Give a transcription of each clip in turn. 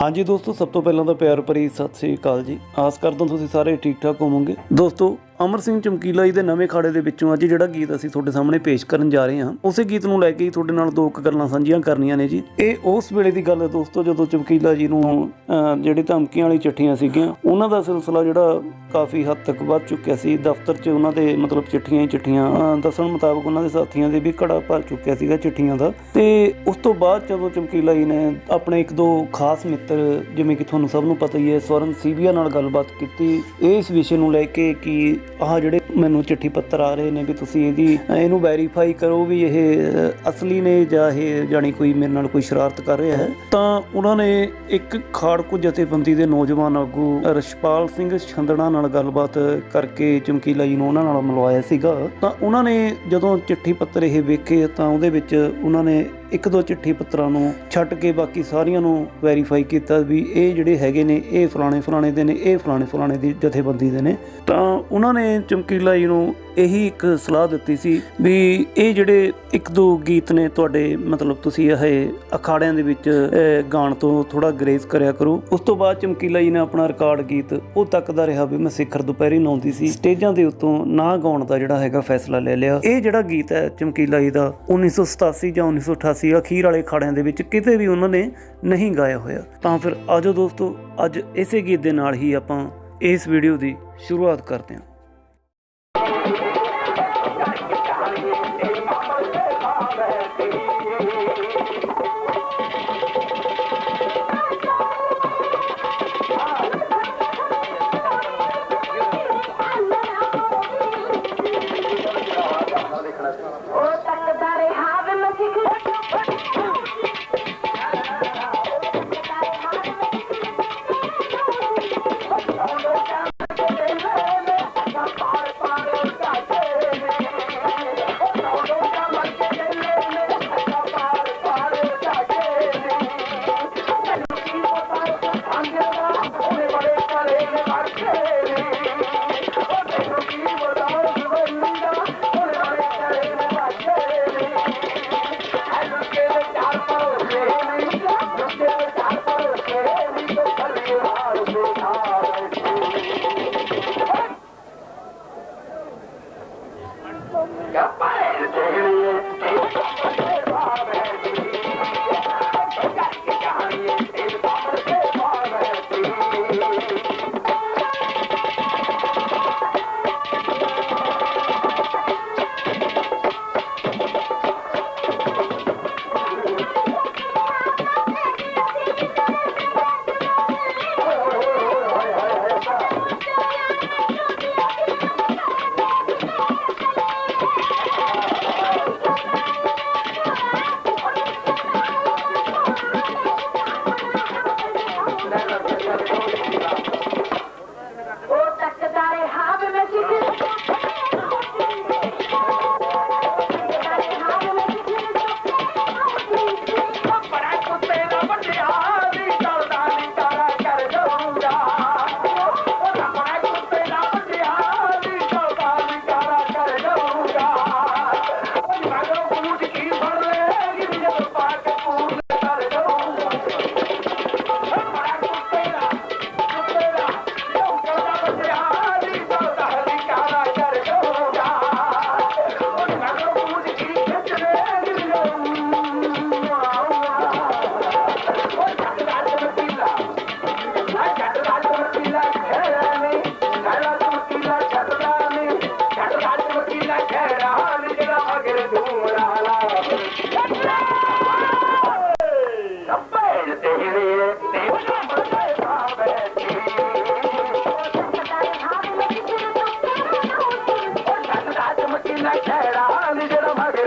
ਹਾਂਜੀ ਦੋਸਤੋ, ਸਭ ਤੋਂ ਪਹਿਲਾਂ ਤਾਂ ਪਿਆਰ ਭਰੀ ਸਤਿ ਸ੍ਰੀ ਅਕਾਲ ਜੀ। ਆਸ ਕਰਦਾ ਤੁਸੀਂ ਸਾਰੇ ਠੀਕ ਠਾਕ ਹੋਵੋਗੇ। ਦੋਸਤੋ ਅਮਰ ਸਿੰਘ ਚਮਕੀਲਾ ਜੀ ਦੇ ਨਵੇਂ ਖਾੜੇ ਦੇ ਵਿੱਚੋਂ ਅੱਜ ਜਿਹੜਾ ਗੀਤ ਅਸੀਂ ਤੁਹਾਡੇ ਸਾਹਮਣੇ ਪੇਸ਼ ਕਰਨ ਜਾ ਰਹੇ ਹਾਂ ਉਸੇ ਗੀਤ ਨੂੰ ਲੈ ਕੇ ਹੀ ਤੁਹਾਡੇ ਨਾਲ ਦੋ ਕੁ ਗੱਲਾਂ ਸਾਂਝੀਆਂ ਕਰਨੀਆਂ ਨੇ ਜੀ। ਇਹ ਉਸ ਵੇਲੇ ਦੀ ਗੱਲ ਹੈ ਦੋਸਤੋ ਜਦੋਂ ਚਮਕੀਲਾ ਜੀ ਨੂੰ ਅਹ, ਜਿਹੜੇ ਧਮਕੀਆਂ ਵਾਲੀ ਚਿੱਠੀਆਂ ਸੀਗੀਆਂ ਉਹਨਾਂ ਦਾ ਸਿਲਸਿਲਾ ਜਿਹੜਾ ਕਾਫੀ ਹੱਦ ਤੱਕ ਵੱਧ ਚੁੱਕਿਆ ਸੀ। ਦਫ਼ਤਰ 'ਚ ਉਹਨਾਂ ਦੇ ਮਤਲਬ ਚਿੱਠੀਆਂ ਹੀ ਚਿੱਠੀਆਂ ਦੱਸਣ ਮੁਤਾਬਕ ਉਹਨਾਂ ਦੇ ਸਾਥੀਆਂ ਦੇ ਵੀ ਘੜਾ ਭਰ ਚੁੱਕਿਆ ਸੀਗਾ ਚਿੱਠੀਆਂ ਦਾ। ਤੇ ਉਸ ਤੋਂ ਬਾਅਦ ਜਦੋਂ ਚਮਕੀਲਾ ਜੀ ਨੇ ਆਪਣੇ ਇੱਕ ਦੋ ਖਾਸ ਮਿੱਤਰ ਜਿਵੇਂ ਕਿ ਤੁਹਾਨੂੰ ਸਭ ਨੂੰ ਪਤਾ ਹੀ ਹੈ ਸਵਰਨ ਸੀਵੀਆ ਨਾਲ ਗੱਲਬਾਤ ਕੀਤੀ ਇਸ ਵਿਸ਼ੇ ਨੂੰ ਲੈ ਕੇ ਕਿ ਆਹ ਜਿਹੜੇ ਮੈਨੂੰ ਚਿੱਠੀ ਪੱਤਰ ਆ ਰਹੇ ਨੇ ਵੀ ਤੁਸੀਂ ਇਹਦੀ, ਇਹਨੂੰ ਵੈਰੀਫਾਈ ਕਰੋ ਵੀ ਇਹ ਅਸਲੀ ਨੇ ਜਾਂ ਇਹ ਜਾਣੀ ਕੋਈ ਮੇਰੇ ਨਾਲ ਕੋਈ ਸ਼ਰਾਰਤ ਕਰ ਰਿਹਾ ਹੈ। ਤਾਂ ਉਹਨਾਂ ਨੇ ਇੱਕ ਖਾੜਕੂ ਜਥੇਬੰਦੀ ਦੇ ਨੌਜਵਾਨ ਆਗੂ ਰਸ਼ਪਾਲ ਸਿੰਘ ਛੰਦਣਾ ਨਾਲ ਗੱਲਬਾਤ ਕਰਕੇ ਚਮਕੀਲਾ ਜੀ ਨੂੰ ਉਹਨਾਂ ਨਾਲ ਮਿਲਵਾਇਆ ਸੀਗਾ। ਤਾਂ ਉਹਨਾਂ ਨੇ ਜਦੋਂ ਚਿੱਠੀ ਪੱਤਰ ਇਹ ਵੇਖੇ ਤਾਂ ਉਹਦੇ ਵਿੱਚ ਉਹਨਾਂ ਨੇ ਇੱਕ ਦੋ ਚਿੱਠੀ ਪੱਤਰਾਂ ਨੂੰ ਛੱਡ ਕੇ ਬਾਕੀ ਸਾਰੀਆਂ ਨੂੰ ਵੈਰੀਫਾਈ ਕੀਤਾ ਵੀ ਇਹ ਜਿਹੜੇ ਹੈਗੇ ਨੇ ਇਹ ਫਲਾਣੇ ਫਲਾਣੇ ਦੇ ਨੇ ਇਹ ਫਲਾਣੇ ਫਲਾਣੇ ਦੀ ਜਥੇਬੰਦੀ ਦੇ ਨੇ। ਤਾਂ ਉਹਨਾਂ ਨੇ ਚਮਕੀਲਾ ਜੀ ਨੂੰ ਇਹੀ ਇੱਕ ਸਲਾਹ ਦਿੱਤੀ ਸੀ ਵੀ ਇਹ ਜਿਹੜੇ ਇੱਕ ਦੋ ਗੀਤ ਨੇ ਤੁਹਾਡੇ ਮਤਲਬ ਤੁਸੀਂ ਇਹ ਅਖਾੜਿਆਂ ਦੇ ਵਿੱਚ ਅਹ, ਗਾਣ ਤੋਂ ਥੋੜਾ ਗਰੇਜ਼ ਕਰਿਆ ਕਰੋ। ਉਸ ਤੋਂ ਬਾਅਦ ਚਮਕੀਲਾ ਜੀ ਨੇ ਆਪਣਾ ਰਿਕਾਰਡ ਗੀਤ ਉਹ ਤੱਕਦਾ ਰਿਹਾ ਵੀ ਮੈਂ ਸਿਖਰ ਦੁਪਹਿਰੀ ਨਾਉਂਦੀ ਸੀ। ਸਟੇਜਾਂ ਦੇ ਉੱਤੋਂ ਨਾ ਗਾਉਣ ਦਾ ਜਿਹੜਾ ਹੈਗਾ ਫੈਸਲਾ ਲੈ ਲਿਆ। ਇਹ ਜਿਹੜਾ ਗੀਤ ਹੈ ਚਮਕੀਲਾ ਜੀ ਦਾ 1987 ਜਾਂ 1988 ਅਖੀਰ ਵਾਲੇ ਖਾੜਿਆਂ ਦੇ ਵਿੱਚ, ਕਿਤੇ ਵੀ ਉਹਨਾਂ ਨੇ ਨਹੀਂ ਗਾਇਆ ਹੋਇਆ। ਤਾਂ ਫਿਰ ਆਜੋ ਦੋਸਤੋ, ਅੱਜ ਇਸੇ ਗੀਤ ਦੇ ਨਾਲ ਹੀ ਆਪਾਂ ਇਸ ਵੀਡੀਓ ਦੀ ਸ਼ੁਰੂਆਤ ਕਰਦੇ ਹਾਂ।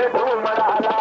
بهو مڙالا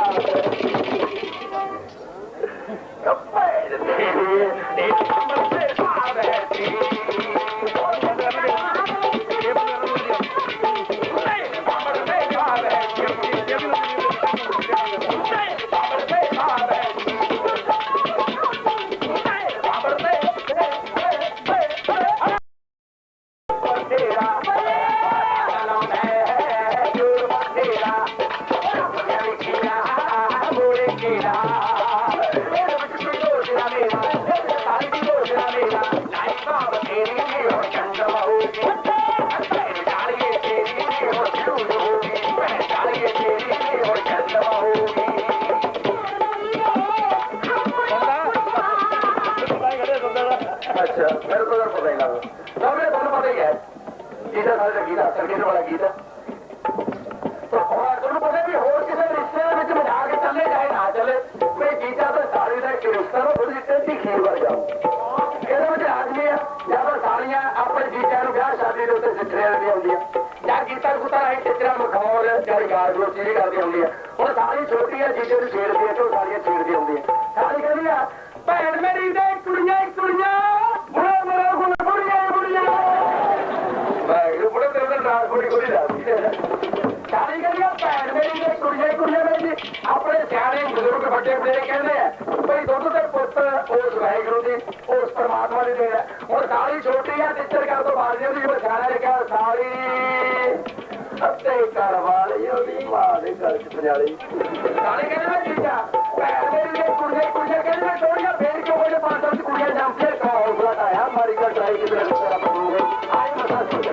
ਜਿਹਦਾ ਸਾਰੇ ਗੀਤ ਆ ਵਾਲਾ ਗੀਤ। ਆ ਪਰ ਹੋਰ ਤੁਹਾਨੂੰ ਪਤਾ ਵੀ ਹੋਰ ਕਿਸੇ ਰਿਸ਼ਤੇ ਦੇ ਵਿੱਚ ਮਜ਼ਾਕ ਚੱਲੇ ਜਾਏ ਨਾ ਚੱਲੇ ਕੋਈ ਗੀਤਾ ਤਾਂ ਸਾਲੀ ਦਾ ਇੱਕ ਰਿਸ਼ਤਾ ਨੂੰ ਥੋੜੀ ਜਿਹੀ ਖੀਰ ਵਰ ਇਹਦੇ ਵਿੱਚ ਆਦਮੀ ਆ, ਜਾਂ ਫਿਰ ਸਾਲੀਆਂ ਆਪਣੇ ਜੀਜਾਂ ਨੂੰ ਵਿਆਹ ਸ਼ਾਦੀ ਦੇ ਉੱਤੇ ਸਿੱਖਿਆ ਨਹੀਂ ਆਉਂਦੀਆਂ ਜਾਂ ਗੀਤਾ ਗੁੱਤਾ ਰਾਹੀਂ ਚਿੱਤਰਾ ਮਖੌਲ, ਜਾਂ ਯਾਰ ਦੋਸਤ ਚੀਜ਼ ਕਰਦੀ ਹੁੰਦੀ ਆ ਹੁਣ ਸਾਲੀ ਛੋਟੀ ਆ ਜੀਜੇ ਨੂੰ ਛੇੜਦੀ ਆ ਤੇ ਉਹ ਸਾਲੀਆਂ ਛੇੜਦੀ ਹੁੰਦੀ ਆ ਸਾਲੀ ਕਹਿੰਦੀ ਆ, ਭੈਣ ਮੇਰੀ ਦੇ ਕੁੜੀਆਂ ਕੁੜੀਆਂ। ਨਾਲ ਰਾਤ ਬੁੜੀ ਕੋਈ ਸਾਰੀ ਕਹਿੰਦੀਆਂ ਭੈਣ ਮੇਰੀ ਦੇ ਕੁੜੀਆਂ ਕੁੜੀਆਂ ਮੇਰੀ ਆਪਣੇ ਸਿਆਣੇ ਬਜ਼ੁਰਗ ਵੱਡੇ ਬੜੇ ਕਹਿੰਦੇ ਆ, ਭਈ ਦੁੱਧ ਦੇ ਪੁੱਤ ਉਸ ਵਾਹਿਗੁਰੂ ਦੀ ਉਸ ਪਰਮਾਤਮਾ ਦੀ ਦੇਣ। ਹੁਣ ਸਾਲੀ ਛੋਟੀ ਆ ਟੀਚਰ ਕਰ ਤੋਂ ਬਾਹਰ ਜਾਂਦੀ ਉਹ ਸਿਆਣਾ ਨੇ ਕਿਹਾ ਅੱਤੇ ਘਰ ਵਾਲੀ ਉਹਦੀ ਮਾਂ ਦੇ ਘਰ ਚ ਪਜਾਲੀ ਸਾਲੀ ਕਹਿੰਦੇ ਮੈਂ ਠੀਕ ਭੈਣ ਮੇਰੀ ਦੇ ਕੁੜੀਆਂ ਕੁੜੀਆਂ ਕਹਿੰਦੇ ਮੈਂ ਥੋੜੀਆਂ ਫੇਰ ਕਿਉਂ ਉਹਦੇ ਪੰਜ ਸੱਤ ਕੁੜੀਆਂ ਜੰਮ ਕੇ ਹੌਸਲਾ ਆਇਆ ਮਾਰੀ ਦਾ ਟਰਾਈ ਕਿਤੇ ਤੇਰਾ ਬਦਲੂਗੇ ਆਈ ਮਸਾ ਸੋਚਿਆ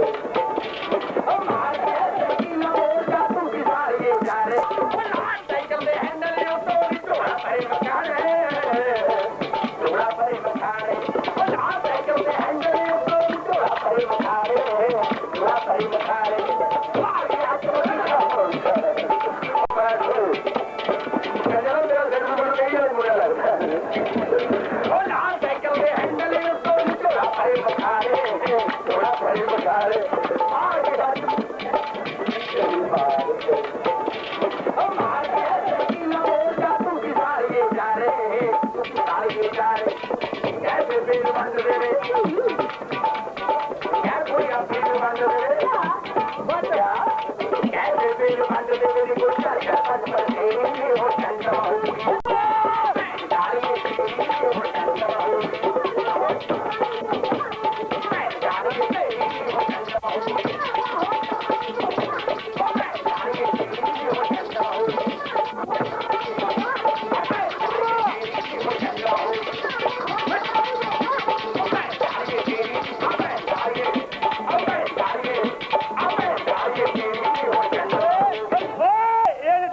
ਦਾ ਉਹ ಬಂದು ಬೇರೆ